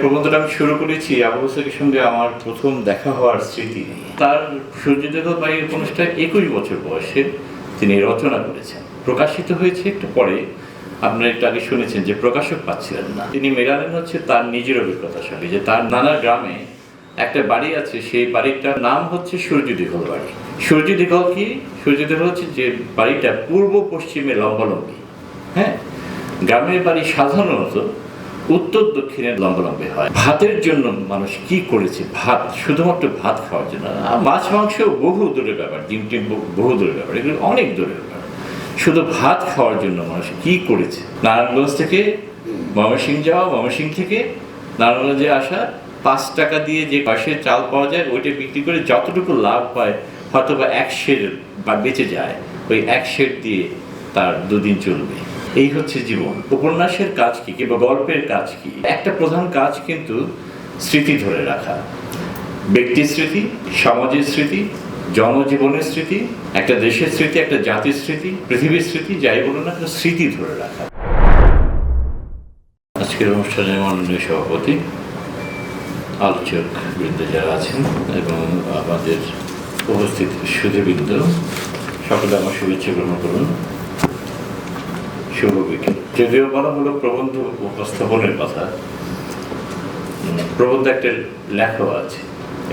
প্রবন্ধটা আমি শুরু করেছি আবু বসের সঙ্গে আমার প্রথম দেখা হওয়ার স্মৃতি। তার বাড়ির উপন্যাসটা একুশ বছর বয়সে তিনি রচনা করেছেন। প্রকাশিত হয়েছে একটু পরে। আপনারা একটু আগে শুনেছেন যে প্রকাশক পাচ্ছিলেন না। তিনি মেলালেন হচ্ছে তার নিজের অভিজ্ঞতার সঙ্গে যে তার নানা গ্রামে একটা বাড়ি আছে, সেই বাড়িটার নাম হচ্ছে সূর্য বাড়ি। সূর্য কি? সূর্য হচ্ছে যে বাড়িটা পূর্ব পশ্চিমে লম্বালম্বী। হ্যাঁ? গ্রামের বাড়ি সাধারণত উত্তর দক্ষিণে লম্বালম্বী হয়। ভাতের জন্য মানুষ কি করেছে? ভাত, শুধুমাত্র ভাত খাওয়ার জন্য মাছ, মাংস বহু দূরের ব্যাপার, ডিম টিম বহু- দূরের ব্যাপার, এগুলো অনেক দূরের ব্যাপার। শুধু ভাত খাওয়ার জন্য মানুষ কি করেছে? নারায়ণগঞ্জ থেকে ময়মনসিং যাওয়া ময়মনসিং থেকে নারায়ণগঞ্জে আসা, পাঁচ টাকা দিয়ে যে পাশের চাল পাওয়া যায়, ওইটা বিক্রি করে যতটুকু লাভ পায় হয়তো বা এক শের বা বেঁচে যায়, ওই এক শের দিয়ে তার দুদিন চলবে। এই হচ্ছে জীবন। উপন্যাসের কাজ কি, কিংবা গল্পের কাজ কি? একটা প্রধান কাজ কিন্তু স্মৃতি ধরে রাখা। ব্যক্তি স্মৃতি, সমাজের স্মৃতি, জনজীবনের স্মৃতি, একটা দেশের স্মৃতি, একটা জাতির স্মৃতি, পৃথিবীর স্মৃতি, যাই বলুন না কেন, স্মৃতি ধরে রাখা। আজকের অনুষ্ঠানের মাননীয় সভাপতি, আলোচক বৃন্দ যারা আছেন, এবং আমাদের উপস্থিত সুধীবৃন্দ সকলে আমার শুভেচ্ছা গ্রহণ করুন। যদিও বলা হলো প্রবন্ধ উপস্থাপনের কথা, প্রবন্ধ একটা লেখাও আছে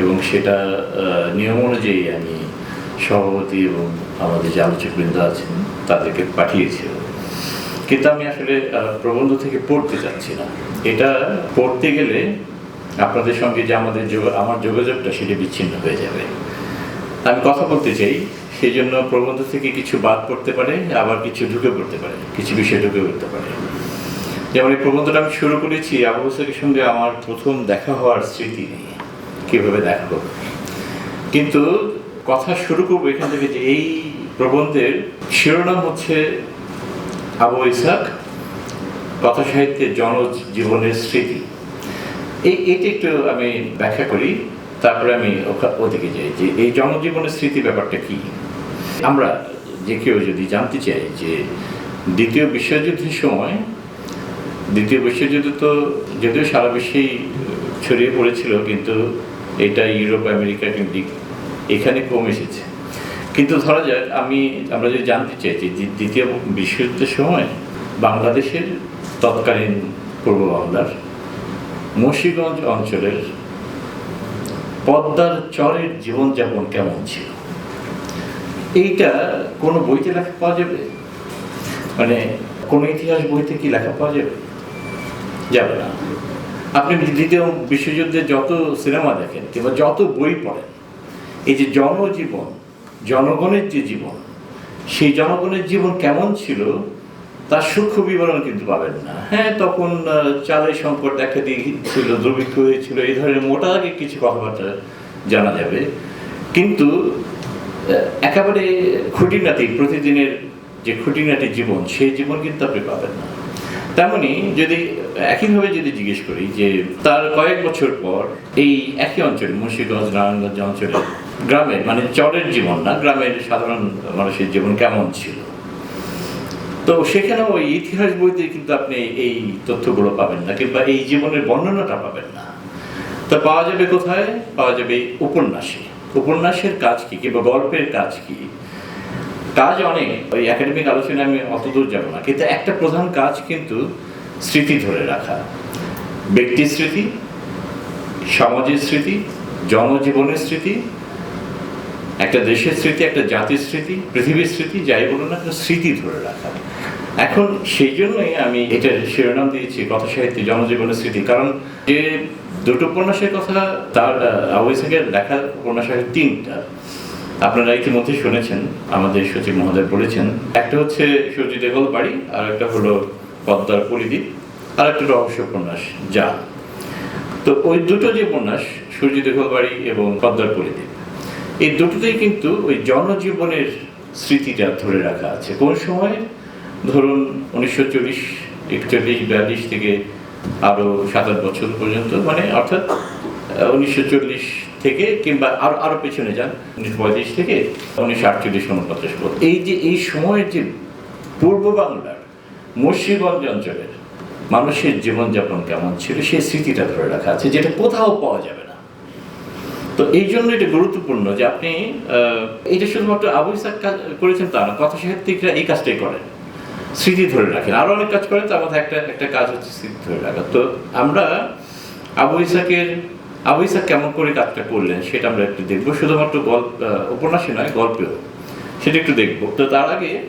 এবং সেটা নিয়ম অনুযায়ী আমি সভাপতি এবং আমাদের যে আলোচকবৃন্দ আছেন তাদেরকে পাঠিয়েছি কিন্তু আমি আসলে প্রবন্ধ থেকে পড়তে চাচ্ছি না। এটা পড়তে গেলে আপনাদের সঙ্গে যে আমাদের আমার যোগাযোগটা সেটা বিচ্ছিন্ন হয়ে যাবে। আমি কথা বলতে চাই সেই জন্য প্রবন্ধ থেকে কিছু বাদ পড়তে পারে, আবার কিছু ঢুকে পড়তে পারে, কিছু বিষয় ঢুকে পড়তে পারে। যেমন এই প্রবন্ধটা আমি শুরু করেছি, আবু বসের সঙ্গে আমার প্রথম দেখা হওয়ার স্মৃতি নিয়ে, কীভাবে দেখা কিন্তু কথা শুরু করব এখান থেকে যে এই প্রবন্ধের শিরোনাম হচ্ছে আবু ইসাক কথা সাহিত্যের জনজীবনের স্মৃতি। এই এইটা একটু আমি ব্যাখ্যা করি। তারপরে আমি ওদিকে যাই। যে এই জনজীবনের স্মৃতি ব্যাপারটা কি? আমরা যে কেউ যদি জানতে চাই যে দ্বিতীয় বিশ্বযুদ্ধের সময়, দ্বিতীয় বিশ্বযুদ্ধ তো যদিও সারা বিশ্বেই ছড়িয়ে পড়েছিল, কিন্তু এটা ইউরোপ, আমেরিকা কিন্তু এখানে কম এসেছে। কিন্তু ধরা যাক, আমি, আমরা যদি জানতে চাই যে দ্বিতীয় বিশ্বযুদ্ধের সময় বাংলাদেশের তৎকালীন পূর্ব বাংলার মুন্সিগঞ্জ অঞ্চলের পদ্মার চরের জীবনযাপন কেমন ছিল? এইটা কোনো বইতে লেখা পাওয়া যাবে? মানে কোনো ইতিহাস বইতে কি লেখা পাওয়া যাবে? যাবে না। আপনি দ্বিতীয় বিশ্বযুদ্ধে যত সিনেমা দেখেন কিংবা যত বই পড়েন, এই যে জনজীবন, জনগণের যে জীবন, সেই জনগণের জীবন কেমন ছিল? তার সূক্ষ্ম বিবরণ কিন্তু পাবেন না। হ্যাঁ তখন চালের সংকট দেখা দিয়েছিল দুর্ভিক্ষ হয়েছিল, এই ধরনের মোটা আগে কিছু কথাবার্তা জানা যাবে। কিন্তু একেবারে খুঁটিনাটি, প্রতিদিনের যে খুঁটিনাটি জীবন, সেই জীবন কিন্তু আপনি পাবেন না। তেমনি যদি, একইভাবে যদি জিজ্ঞেস করি যে, তার কয়েক বছর পর এই একই অঞ্চলে, মুন্সিগঞ্জ, নারায়ণগঞ্জ অঞ্চলে গ্রামের মানে চরের জীবন না, গ্রামের সাধারণ মানুষের জীবন কেমন ছিল? তো সেখানে ওই ইতিহাস বইতে কিন্তু আপনি এই তথ্যগুলো পাবেন না, কিংবা এই জীবনের বর্ণনাটা পাবেন না। তা পাওয়া যাবে কোথায়? পাওয়া যাবে উপন্যাসে। উপন্যাসের কাজ কি, কিংবা গল্পের কাজ কি? কাজ অনেক, ওই একাডেমিক আলোচনায় আমি অত দূর যাব না, কিন্তু একটা প্রধান কাজ কিন্তু স্মৃতি ধরে রাখা। ব্যক্তি স্মৃতি, সমাজের স্মৃতি, জনজীবনের স্মৃতি, একটা দেশের স্মৃতি, একটা জাতির স্মৃতি, পৃথিবীর স্মৃতি, যাই বলুন না স্মৃতি ধরে রাখা। এখন সেই জন্যই আমি এটার শিরোনাম দিয়েছি কথা সাহিত্যে জনজীবনের স্মৃতি। কারণ যে দুটো উপন্যাসের কথা তার আবৈসাকের লেখা উপন্যাস আছে তিনটা, আপনারা ইতিমধ্যে শুনেছেন, আমাদের সচিব মহোদয় বলেছেন। একটা হচ্ছে সূর্য দেগল বাড়ি, আর একটা হলো পদ্মার পরিদ্বীপ আর একটা রহস্য উপন্যাস, যা। তো ওই দুটো যে উপন্যাস সূর্য দেগল বাড়ি এবং পদ্মার পরিদ্বীপ এই দুটোতেই কিন্তু ওই জনজীবনের স্মৃতিটা ধরে রাখা আছে। কোন সময়? ধরুন উনিশশো চল্লিশ, একচল্লিশ, বিয়াল্লিশ থেকে আরও সাত আট বছর পর্যন্ত মানে অর্থাৎ উনিশশো চল্লিশ থেকে কিংবা আরও আরও পেছনে যান, উনিশশো পঁয়ত্রিশ থেকে উনিশশো আটচল্লিশ উনপঞ্চাশ এই যে, এই সময়ের যে পূর্ব বাংলার মুন্সিগঞ্জ অঞ্চলের মানুষের জীবনযাপন কেমন ছিল, সেই স্মৃতিটা ধরে রাখা আছে, যেটা কোথাও পাওয়া যাবে না। তো এই জন্য এটা গুরুত্বপূর্ণ যে আপনি এটা শুধুমাত্র আবু ইসাক করেছেন তা না কথা সাহিত্যিকরা এই কাজটাই করেন। স্মৃতি ধরে রাখেন। আরও অনেক কাজ করেন, তার মধ্যে একটা একটা কাজ হচ্ছে স্মৃতি ধরে রাখা। তো আমরা আবু ইসাকের, আবু ইসাক কেমন করে কাজটা করলেন সেটা আমরা একটু দেখব। শুধুমাত্র গল্প উপন্যাসে নয়, গল্পেও। সেটা একটু দেখব। তো তার আগে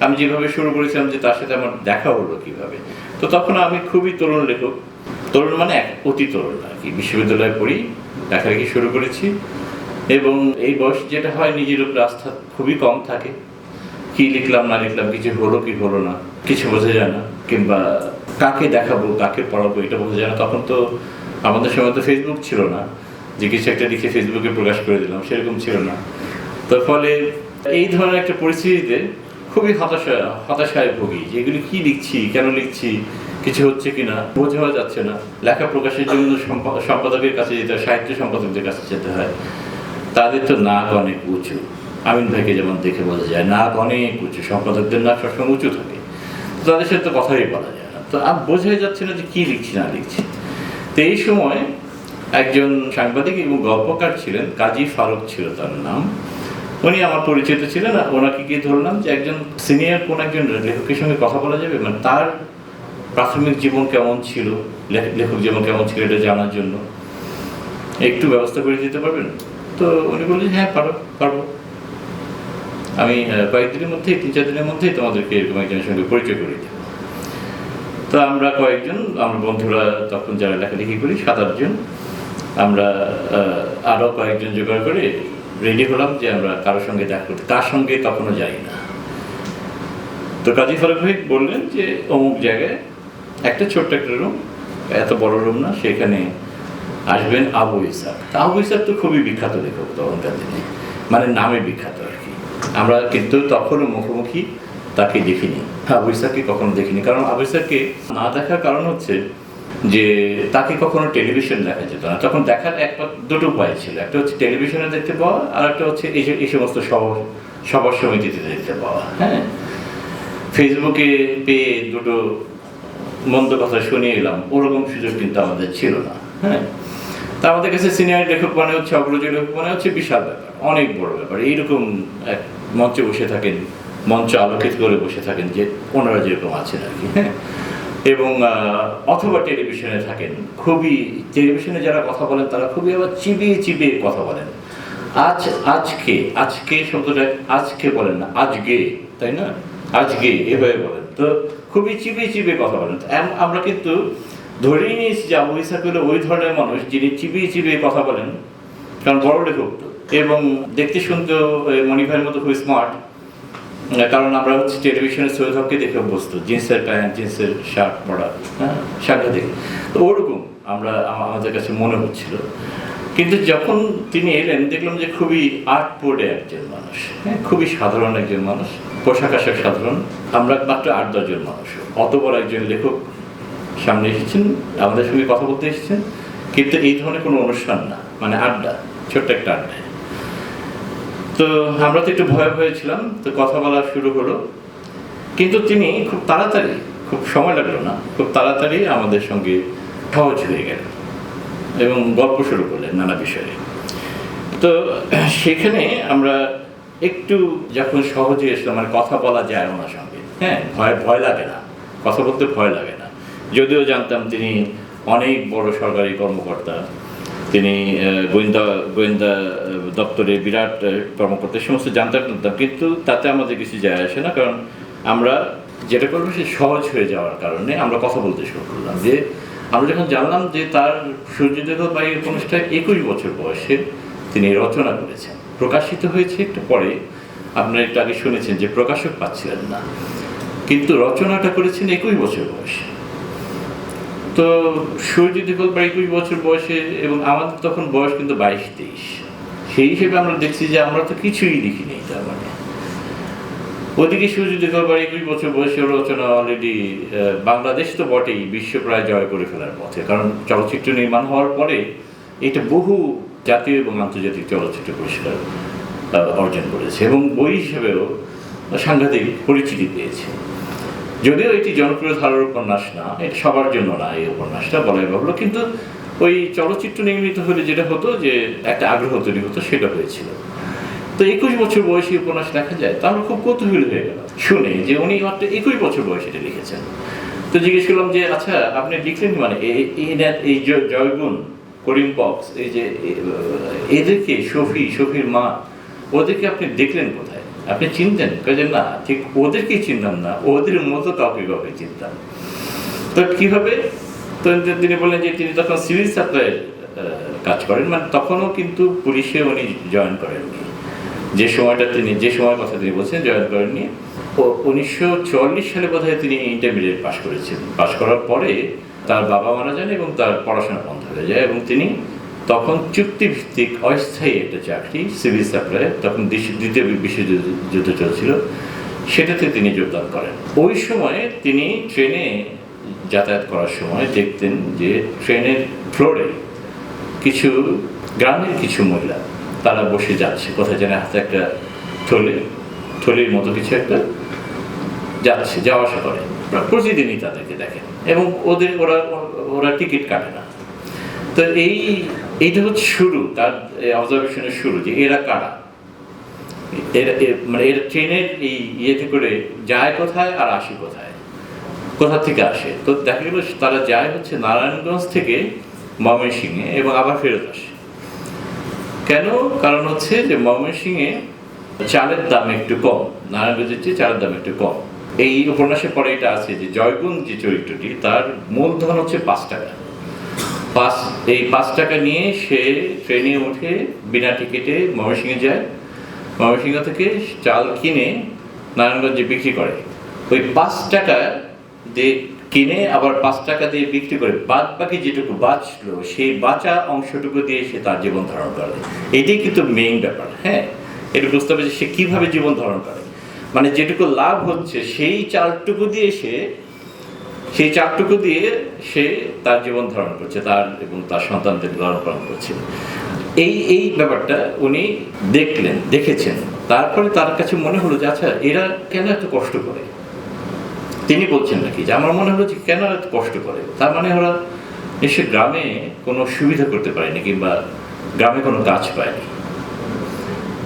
আমি যেভাবে শুরু করেছিলাম যে তার সাথে আমার দেখা হলো কীভাবে। তো তখন আমি খুবই তরুণ লেখক। তরুণ মানে এক অতি তরুণ আর কি। বিশ্ববিদ্যালয়ে পড়ি, লেখালেখি শুরু করেছি। এবং এই বয়স যেটা হয়, নিজের উপরে আস্থা খুবই কম থাকে। কি লিখলাম, না লিখলাম, কিছু হলো কি হলো না, কিছু বোঝা যায় না। কিংবা কাকে দেখাবো, কাকে পড়াবো, এটা বোঝা যায় না। তখন তো আমাদের সময় তো ফেসবুক ছিল না, যে কিছু একটা লিখে ফেসবুকে প্রকাশ করে দিলাম, সেরকম ছিল না। তো ফলে এই ধরনের একটা পরিস্থিতিতে খুবই হতাশা, হতাশায় ভুগি, যে এগুলি কি লিখছি, কেন লিখছি, কিছু হচ্ছে কিনা বোঝা যাচ্ছে না। লেখা প্রকাশের জন্য সম্পাদকের কাছে যেতে হয়, সাহিত্য সম্পাদকদের কাছে যেতে হয়, তাদের তো নাক অনেক উঁচু। আমিন ভাইকে যেমন দেখে বোঝা যায়, নাক অনেক উঁচু, সম্পাদকদের নাক সবসময় উঁচু থাকে। তাদের সাথে তো কথাই বলা যায় না। তো আমি বোঝাই যাচ্ছে না যে কি লিখছি, না লিখছি। তো এই সময় একজন সাংবাদিক এবং গল্পকার ছিলেন, কাজী ফারুক ছিল তার নাম। উনি আমার পরিচিত ছিলেন, আর ওনাকে গিয়ে ধরলাম যে একজন সিনিয়র কোন একজন লেখকের সঙ্গে কথা বলা যাবে মানে তার প্রাথমিক জীবন কেমন ছিল, লেখ- লেখক জীবন কেমন ছিল এটা জানার জন্য। একটু ব্যবস্থা করে দিতে পারবেন? তো উনি বললেন হ্যাঁ পারো, পারব। আমি কয়েকদিনের মধ্যেই তিন চার দিনের মধ্যেই তোমাদেরকে এরকম একজনের সঙ্গে পরিচয় করে দেবো তো আমরা কয়েকজন আমরা বন্ধুরা তখন যারা লেখালেখি করি সাত আটজন আমরা আহ, আরও কয়েকজন জোগাড় করে রেডি হলাম যে আমরা কারোর সঙ্গে দেখা করতে কার সঙ্গে কখনো যাই না। তো কাজী ফারুক ভাই বললেন যে অমুক জায়গায় একটা ছোট্ট একটা রুম এত বড় রুম না সেখানে আসবেন আবু ইসাক তা আবু ইসাক তো খুবই বিখ্যাত লেখক তখনকার দিনে মানে নামে বিখ্যাত। আমরা কিন্তু তখনও মুখোমুখি তাকে দেখিনি। আবু ইসাককে কখনো দেখিনি। কারণ আবু ইসাককে না দেখার কারণ হচ্ছে যে তাকে কখনো টেলিভিশন দেখা যেত না। তখন দেখার এক দুটো উপায় ছিল। একটা হচ্ছে টেলিভিশনে দেখতে পাওয়া, আর একটা হচ্ছে এই এই সমস্ত সভা সমিতিতে দেখতে পাওয়া। হ্যাঁ? ফেসবুকে পেয়ে দুটো মন্দ কথা শুনিয়ে এলাম, ওরকম সুযোগ কিন্তু আমাদের ছিল না। হ্যাঁ? তা আমাদের কাছে সিনিয়র লেখক মানে হচ্ছে, অগ্রজী লেখক মানে হচ্ছে বিশাল ব্যাপার। অনেক বড় ব্যাপার। এইরকম এক মঞ্চে বসে থাকেন, মঞ্চ আলোকিত করে বসে থাকেন যে ওনারা যেরকম আছেন আর কি। হ্যাঁ এবং অথবা টেলিভিশনে থাকেন। খুবই, টেলিভিশনে যারা কথা বলেন তারা খুবই আবার চিবিয়ে চিবিয়ে কথা বলেন। আজ, আজকে আজকে শব্দটা আজকে বলেন না, আজকে, তাই না? আজকে এভাবে বলেন। তো খুবই চিবিয়ে চিবিয়ে কথা বলেন। আমরা কিন্তু ধরেই নিয়েছি যে আবু ইসাক হলো ওই ধরনের মানুষ যিনি চিবিয়ে চিবিয়ে কথা বলেন। কারণ বড় লেখক তো। এবং দেখতে শুনতেও এই মণি ভাইয়ের মতো খুব স্মার্ট কারণ আমরা হচ্ছে টেলিভিশনে সৈয়দ হককে দেখে অভ্যস্ত, জিন্সের প্যান্ট, জিন্সের শার্ট পরা হ্যাঁ সাংঘাতিক তো ওরকম আমরা আমাদের কাছে মনে হচ্ছিল। কিন্তু যখন তিনি এলেন, দেখলাম যে খুবই আর্ট বোর্ডে একজন মানুষ হ্যাঁ খুবই সাধারণ একজন মানুষ, পোশাক আশাক সাধারণ। আমরা মাত্র আট দশজন মানুষ। অত বড় একজন লেখক সামনে এসেছেন, আমাদের সঙ্গে কথা বলতে এসেছেন, কিন্তু এই ধরনের কোনো অনুষ্ঠান না মানে আড্ডা, ছোট্ট একটা আড্ডা তো আমরা তো একটু ভয়ে হয়েছিলাম তো কথা বলা শুরু হলো। কিন্তু তিনি খুব তাড়াতাড়ি, খুব সময় লাগল না, খুব তাড়াতাড়ি আমাদের সঙ্গে সহজ হয়ে গেল এবং গল্প শুরু করলেন নানা বিষয়ে। তো সেখানে আমরা একটু যখন সহজে এসলাম মানে কথা বলা যায় ওনার সঙ্গে হ্যাঁ ভয় ভয় লাগে না, কথা বলতে ভয় লাগে না। যদিও জানতাম তিনি অনেক বড় সরকারি কর্মকর্তা তিনি গোয়েন্দা গোয়েন্দা দপ্তরে বিরাট কর্মকর্তা, সমস্ত জানতাম জানতাম কিন্তু তাতে আমাদের কিছু যায় আসে না, কারণ আমরা যেটা করব সে সহজ হয়ে যাওয়ার কারণে আমরা কথা বলতে শুরু করলাম। যে আমরা যখন জানলাম যে তার সূর্যদেব বাই উপন্যাসটা একুশ বছর বয়সে তিনি রচনা করেছেন, প্রকাশিত হয়েছে একটু পরে, আপনারা একটু আগে শুনেছেন যে প্রকাশক পাচ্ছিলেন না, কিন্তু রচনাটা করেছেন একুশ বছর বয়সে। তো সুরজিৎ দেবল প্রায় একুশ বছর বয়সে এবং আমাদের তখন বয়স কিন্তু বাইশ, তেইশ। সেই হিসেবে আমরা দেখছি যে আমরা তো কিছুই লিখিনি তার মানে। ওদিকে সূর্যজিৎ দেবল প্রায় একুশ বছর বয়সে রচনা অলরেডি বাংলাদেশ তো বটেই বিশ্ব প্রায় জয় করে ফেলার পথে। কারণ চলচ্চিত্র নির্মাণ হওয়ার পরে এটা বহু জাতীয় এবং আন্তর্জাতিক চলচ্চিত্র পুরস্কার অর্জন করেছে এবং বই হিসেবেও সাংঘাতিক পরিচিতি পেয়েছে। যদিও এটি জনপ্রিয় ধারার উপন্যাস না, এটা সবার জন্য না এই উপন্যাসটা বলাই বাহুল্য, কিন্তু ওই চলচ্চিত্র নির্মিত হলে যেটা হতো যে একটা আগ্রহ তৈরি হতো, সেটা হয়েছিল। তো একুশ বছর বয়সী উপন্যাস দেখা যায়, তা আমার খুব কৌতূহল হয়ে গেল শুনে যে উনি মাত্র একুশ বছর বয়সে এটা লিখেছেন। তো জিজ্ঞেস করলাম যে আচ্ছা আপনি লিখলেন মানে? এই- জয়গুণ, করিম বক্স এই যে এদেরকে, শফি, শফির মা, ওদেরকে আপনি দেখলেন কোথায়? আপনি চিনতেন? কাজে না, ঠিক ওদেরকে চিনতাম না, ওদের মতো কাউকে কাউকে চিনতাম। তো কীভাবে? তো তিনি বললেন যে, তিনি তখন সিভিল সাপ্লাই কাজ করেন। মানে তখনও কিন্তু পুলিশে উনি জয়েন করেননি যে সময়টা তিনি, যে সময়ের কথা তিনি বলছেন, জয়েন করেননি উনিশশো চুয়াল্লিশ সালে বোধহয় তিনি ইন্টারমিডিয়েট পাশ করেছেন। পাশ করার পরে তার বাবা মারা যান এবং তার পড়াশোনা বন্ধ হয়ে যায় এবং তিনি তখন চুক্তিভিত্তিক অস্থায়ী একটা চাকরি সিভিল সাপ্লাই তখন দ্বিতীয় বিশ্বযুদ্ধ চলছিল, সেটাতে তিনি যোগদান করেন। ওই সময়ে তিনি ট্রেনে যাতায়াত করার সময় দেখতেন যে ট্রেনের ফ্লোরে কিছু, গ্রামের কিছু মহিলা, তারা বসে যাচ্ছে। কোথায় যেন হাতে একটা থলে, থলির মতো কিছু একটা যাচ্ছে, যাওয়া আসা করে। প্রতিদিনই তাদেরকে দেখেন। এবং ওদের, ওরা ওরা টিকিট কাটে না। তো এই এইটা হচ্ছে শুরু, তার অবজারভেশনের শুরু, যে এরা কারা? এরা মানে এরা ট্রেনের এই ইয়েতে করে যায় কোথায় আর আসে কোথায়? কোথা থেকে আসে? তো দেখা গেল তারা যায় হচ্ছে নারায়ণগঞ্জ থেকে ময়মনসিংহে এবং আবার ফেরত আসে। কেন? কারণ হচ্ছে যে ময়মনসিংহে চালের দাম একটু কম, নারায়ণগঞ্জের চেয়ে চালের দাম একটু কম। এই উপন্যাসে পরে এটা আছে যে জয়গুণ যে চরিত্রটি, তার মূলধন হচ্ছে পাঁচ টাকা। পাঁচ এই পাঁচ টাকা নিয়ে সে ট্রেনে উঠে বিনা টিকিটে ময়মনসিংহে যায়। ময়মনসিংহ থেকে চাল কিনে নারায়ণগঞ্জে বিক্রি করে। ওই পাঁচ টাকা দিয়ে কিনে আবার পাঁচ টাকা দিয়ে বিক্রি করে। বাদ বাকি যেটুকু বাঁচলো, সেই বাঁচা অংশটুকু দিয়ে সে তার জীবন ধারণ করে। এটাই কিন্তু মেইন ব্যাপার হ্যাঁ? এটা বুঝতে হবে যে সে কীভাবে জীবন ধারণ করে। মানে যেটুকু লাভ হচ্ছে, সেই চালটুকু দিয়ে সে সেই চাপটুকু দিয়ে সে তার জীবন ধারণ করছে, তার এবং তার সন্তানদের লালন পালন করছে। এই এই ব্যাপারটা উনি দেখলেন, দেখেছেন। তারপরে তার কাছে মনে হলো যে আচ্ছা এরা কেন এত কষ্ট করে? তিনি বলছেন নাকি যে, আমার মনে হলো যে, কেন এত কষ্ট করে? তার মানে ওরা নিশ্চয় গ্রামে কোনো সুবিধা করতে পারেনি কিংবা গ্রামে কোনো কাজ পায়নি।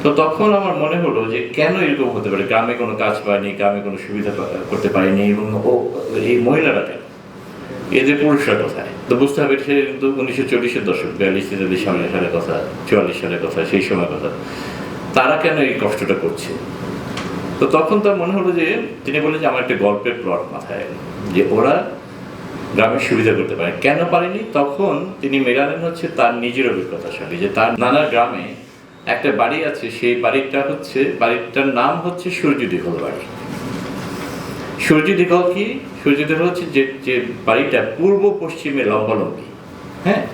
তো তখন আমার মনে হলো যে কেন এরকম হতে পারে? গ্রামে কোনো কাজ পায়নি গ্রামে কোনো সুবিধা করতে পারেনি এবং ও, এই মহিলারা কেন? এদের পুরুষরা কোথায়। তো বুঝতে হবে সে কিন্তু উনিশশো চল্লিশের দশক, বিয়াল্লিশ তেতাল্লিশ সালের কথা, চুয়াল্লিশ সালের কথা, সেই সময় কথা। তারা কেন এই কষ্টটা করছে? তো তখন তার মনে হলো যে, তিনি বললেন যে আমার একটা গল্পের প্লট মাথায় যে ওরা গ্রামের সুবিধা করতে পারে। কেন পারেনি? তখন তিনি মেলালেন হচ্ছে তার নিজের অভিজ্ঞতার সঙ্গে, যে তার নানা গ্রামে একটা বাড়ি আছে, সেই বাড়িটা হচ্ছে, বাড়িটার নাম হচ্ছে সূর্য দিঘল বাড়ি। সূর্য দিঘল কি? সূর্য দিঘল হচ্ছে যে যে বাড়িটা পূর্ব পশ্চিমে লম্বালম্বী হ্যাঁ?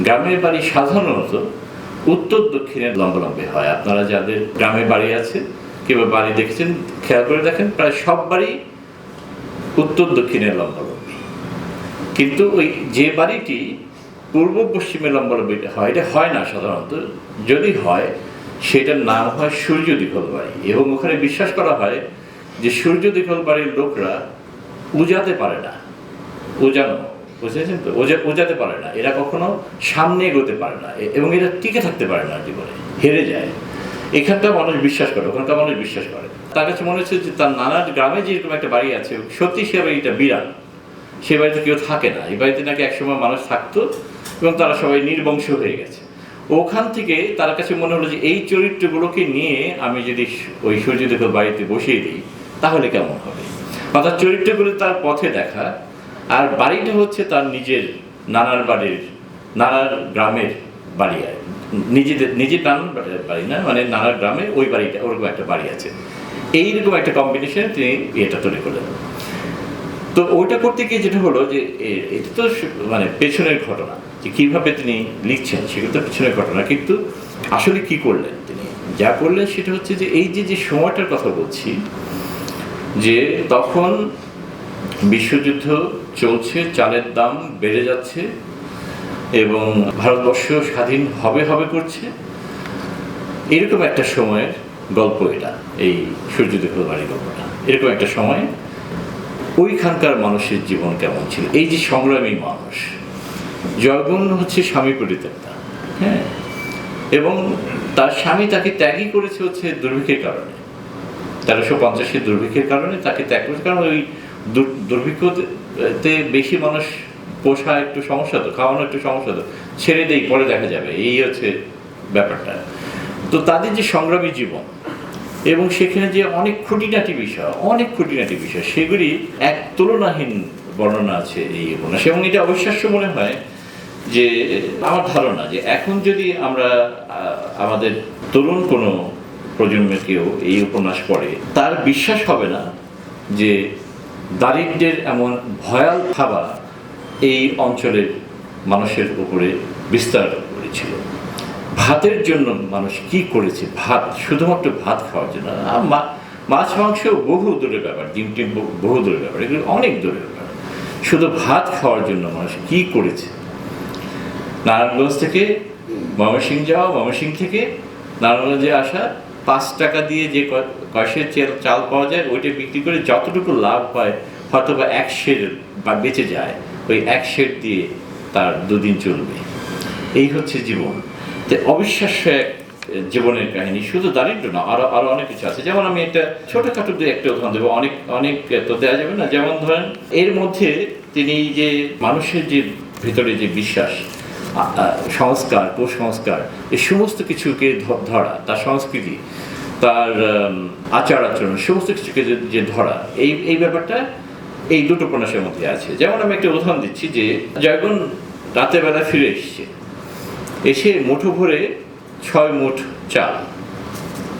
গ্রামের বাড়ি সাধারণত উত্তর দক্ষিণে লম্বালম্বী হয়। আপনারা যাদের গ্রামে বাড়ি আছে, কিংবা বাড়ি দেখেছেন, খেয়াল করে দেখেন, প্রায় সব বাড়ি উত্তর দক্ষিণে লম্বালম্বী। কিন্তু ওই যে বাড়িটি পূর্ব পশ্চিমে লম্বালম্বী হয়। এটা হয় না সাধারণত। যদি হয়, সেটার নাম হয় সূর্য দিঘল বাড়ি। এবং ওখানে বিশ্বাস করা হয় যে সূর্য দিঘল বাড়ির লোকরা উজাতে পারে না। উজানো, বুঝেছেন তো? ওজা- ওজাতে পারে না। এরা কখনো সামনে এগোতে পারে না। এবং এরা টিকে থাকতে পারে না জীবনে। হেরে যায়। এখানকার মানুষ বিশ্বাস করে, ওখানকার মানুষ বিশ্বাস করে। তার কাছে মনে হচ্ছে যে তার নানা গ্রামে যেরকম একটা বাড়ি আছে, সত্যি সে বাড়িটা বিরাট। সে বাড়িতে কেউ থাকে না। এই বাড়িতে নাকি একসময় মানুষ থাকতো। এবং তারা সবাই নির্বংশ হয়ে গেছে। ওখান থেকে তার কাছে মনে হলো যে এই চরিত্রগুলোকে নিয়ে আমি যদি ওই সূর্যদেবের বাড়িতে বসিয়ে দিই, তাহলে কেমন হবে? অর্থাৎ চরিত্রগুলো তার পথে দেখা, আর বাড়িটা হচ্ছে তার নিজের নানার বাড়ির, নানার গ্রামের বাড়ি নিজেদের, নিজের নানার বাড়ি- বাড়ি না মানে নানার গ্রামে ওই বাড়িটা, ওরকম একটা বাড়ি আছে। এইরকম একটা কম্বিনেশন তিনি এটা তৈরি করলেন। তো ওইটা করতে গিয়ে যেটা হলো যে এটা তো মানে পেছনের ঘটনা। যে কীভাবে তিনি লিখছেন সেগুলো তো পেছনের ঘটনা, কিন্তু আসলে কি করলেন তিনি? যা করলেন সেটা হচ্ছে যে এই যে যে সময়টার কথা বলছি, যে তখন বিশ্বযুদ্ধ চলছে, চালের দাম বেড়ে যাচ্ছে এবং ভারতবর্ষ স্বাধীন হবে হবে করছে। এরকম একটা সময়ের গল্প এটা, এই সূর্যদেব বাড়ির গল্পটা। এরকম একটা সময় ওইখানকার মানুষের জীবন কেমন ছিল? এই যে সংগ্রামী মানুষ জয়গুণ হচ্ছে স্বামী পরিত্যক্তা হ্যাঁ? এবং তার স্বামী তাকে ত্যাগই করেছে হচ্ছে দুর্ভিক্ষের কারণে। তেরোশো পঞ্চাশের দুর্ভিক্ষের কারণে তাকে ত্যাগ করেছে, কারণ ওই দুর্ভিক্ষতে বেশি মানুষ পোষা একটু সমস্যা তো, খাওয়ানো একটু সমস্যা তো, ছেড়ে দেই, পরে দেখা যাবে, এই হচ্ছে ব্যাপারটা। তো তাদের যে সংগ্রামী জীবন, এবং সেখানে যে অনেক খুঁটিনাটি বিষয়, অনেক খুঁটিনাটি বিষয়, সেগুলি এক তুলনাহীন বর্ণনা আছে এই উপন্যাসে, এবং এটা অবিশ্বাস্য মনে হয় যে, আমার ধারণা যে এখন যদি আমরা আমাদের তরুণ কোনো প্রজন্মের কেউ এই উপন্যাস পড়ে, তার বিশ্বাস হবে না যে দারিদ্র্যের এমন ভয়াল থাবা এই অঞ্চলের মানুষের উপরে বিস্তার করেছিল। ভাতের জন্য মানুষ কি করেছে? ভাত, শুধুমাত্র ভাত খাওয়ার জন্য মাছ, মাংস বহু দূরের ব্যাপার, ডিম, টিম বহু দূরের ব্যাপার, এগুলো অনেক দূরের ব্যাপার। শুধু ভাত খাওয়ার জন্য মানুষ কি করেছে? নারায়ণগঞ্জ থেকে ময়মনসিং যাওয়া ময়মনসিং থেকে নারায়ণগঞ্জে আসা পাঁচ টাকা দিয়ে যে কষের চাল চাল পাওয়া যায়, ওইটা বিক্রি করে যতটুকু লাভ হয়, হয়তো বা এক শের বা বেঁচে যায়, ওই এক শের দিয়ে তার দুদিন চলবে। এই হচ্ছে জীবন। তো অবিশ্বাস্য এক জীবনের কাহিনী, শুধু দারিদ্র না, আরও আরও অনেক কিছু আছে। যেমন আমি একটা ছোটখাটো দু একটা উদাহরণ দেবো, অনেক অনেক তো দেওয়া যাবে না। যেমন ধরেন, এর মধ্যে তিনি যে মানুষের যে ভিতরে যে বিশ্বাস সংস্কার, কুসংস্কার, এই সমস্ত কিছুকে ধরা, তার সংস্কৃতি, তার আচার আচরণ, সমস্ত কিছুকে যে- ধরা, এই এই ব্যাপারটা এই দুটো উপন্যাসের মধ্যে আছে। যেমন আমি একটা উদাহরণ দিচ্ছি যে জয়গুন রাতের বেলা ফিরে এসছে। এসে মুঠো ভরে ছয় মুঠ চাল,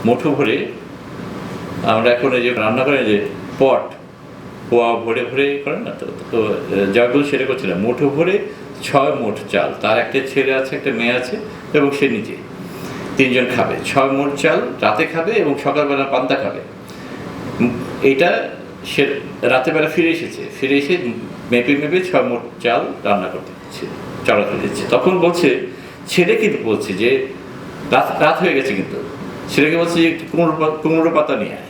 মুঠো ভরে আমরা এখন এই যে রান্না করেন যে পট, পোয়া ভরে ভরে করেন না তো তো সেটা করছে না, মুঠো ভরে ছয় মোট চাল। তার একটা ছেলে আছে, একটা মেয়ে আছে, এবং সে নিজে। তিনজন খাবে। ছয় মোট চাল রাতে খাবে এবং সকালবেলা পান্তা খাবে। এটা সে রাতের বেলা ফিরে এসেছে। ফিরে এসে মেপে মেপে ছয় মোট চাল রান্না করতে দিচ্ছে, চড়াতে দিচ্ছে। তখন বলছে, ছেলে কিন্তু বলছে যে, রাত রাত হয়ে গেছে কিন্তু। ছেলেকে বলছে যে কুমড়ো কুমড়ো পাতা নিয়ে আয়।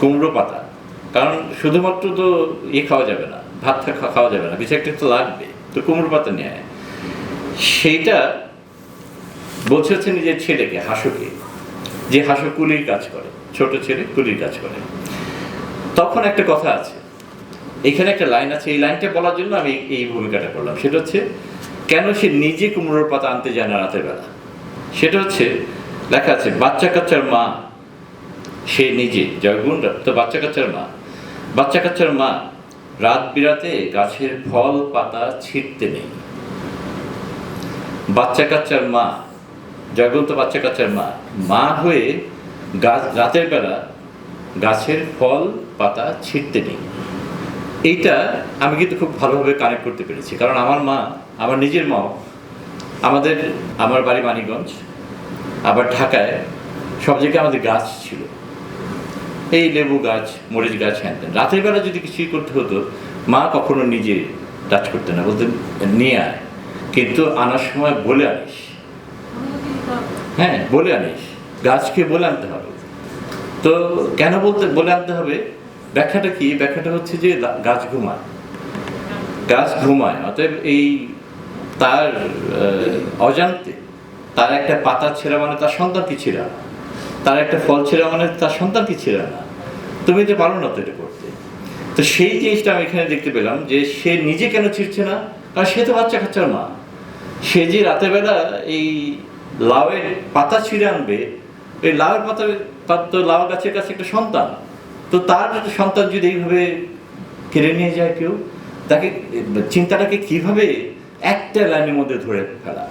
কুমড়ো পাতা। কারণ শুধুমাত্র তো ইয়ে খাওয়া যাবে না ভাত খাওয়া যাবে না। কিছু একটা তো লাগবে। তো কুমড়ো পাতা নিয়ে সেইটা বলছে নিজের ছেলেকে, হাসুকে। যে হাসু কুলির কাজ করে, ছোট ছেলে কুলির কাজ করে। তখন একটা কথা আছে। এখানে একটা লাইন আছে, এই লাইনটা বলার জন্য আমি এই ভূমিকাটা করলাম। সেটা হচ্ছে, কেন সে নিজে কুমড়োর পাতা আনতে যায় না রাতের বেলা? সেটা হচ্ছে, লেখা আছে, বাচ্চা কাচ্চার মা, সে নিজে, জয়গুণ তো বাচ্চা কাচ্চার মা। বাচ্চা কাচ্চার মা রাত বিরাতে গাছের ফল পাতা ছিঁড়তে নেই। বাচ্চা কাচ্চার মা জয়গুণ তো বাচ্চা কাচ্চার মা মা হয়ে গাছ, রাতের বেলা গাছের ফল পাতা ছিঁড়তে নেই। এইটা আমি কিন্তু খুব ভালোভাবে কানেক্ট করতে পেরেছি। কারণ আমার মা, আমার নিজের মা, আমাদের, আমার বাড়ি মানিকগঞ্জ, আবার ঢাকায় সব জায়গায় আমাদের গাছ ছিল। এই লেবু গাছ, মরিচ গাছ হ্যান। রাতের বেলা যদি কিছুই করতে হতো, মা কখনো নিজে টাচ করতে না, বলতেন, নিয়ে আয়। কিন্তু আনার সময় বলে আনিস। হ্যাঁ বলে আনিস। গাছকে বলে আনতে হবে। তো কেন বলতে, বলে আনতে হবে? ব্যাখ্যাটা কি? ব্যাখ্যাটা হচ্ছে যে গাছ ঘুমায়। গাছ ঘুমায়, অতএব এই তার অজান্তে তার একটা পাতা ছেঁড়া মানে তার সন্তানকে ছেঁড়া? না তার একটা ফল ছেঁড়া মানে তার সন্তানকে ছেঁড়া না। তুমি এটা পারো না তো এটা করতে। তো সেই জিনিসটা আমি এখানে দেখতে পেলাম যে সে নিজে কেন ছিঁড়ছে না? কারণ সে তো বাচ্চা কাচ্চার মা। সে যে রাতের বেলা এই লাউয়ের পাতা ছিঁড়ে আনবে, এই লাউয়ের পাতা তো লাউ গাছের কাছে একটা সন্তান, তো তার সন্তান যদি এইভাবে কেড়ে নিয়ে যায় কেউ, তাকে চিন্তাটাকে কীভাবে একটা লাইনের মধ্যে ধরে ফেলা?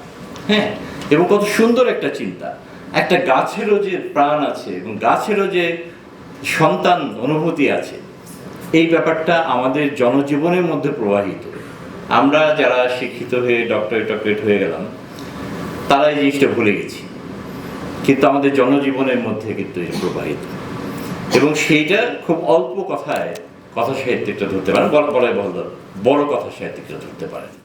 হ্যাঁ এবং কত সুন্দর একটা চিন্তা। একটা গাছেরও যে প্রাণ আছে এবং গাছেরও যে সন্তান অনুভূতি আছে, এই ব্যাপারটা আমাদের জনজীবনের মধ্যে প্রবাহিত। আমরা যারা শিক্ষিত হয়ে ডক্টরেট টক্টরেট হয়ে গেলাম তারা এই জিনিসটা ভুলে গেছি। কিন্তু আমাদের জনজীবনের মধ্যে কিন্তু এটা প্রবাহিত। এবং সেইটা খুব অল্প কথায়, কথা সাহিত্যিকটা ধরতে পারেন বড় বড় বড় কথা সাহিত্যিকটা ধরতে পারেন।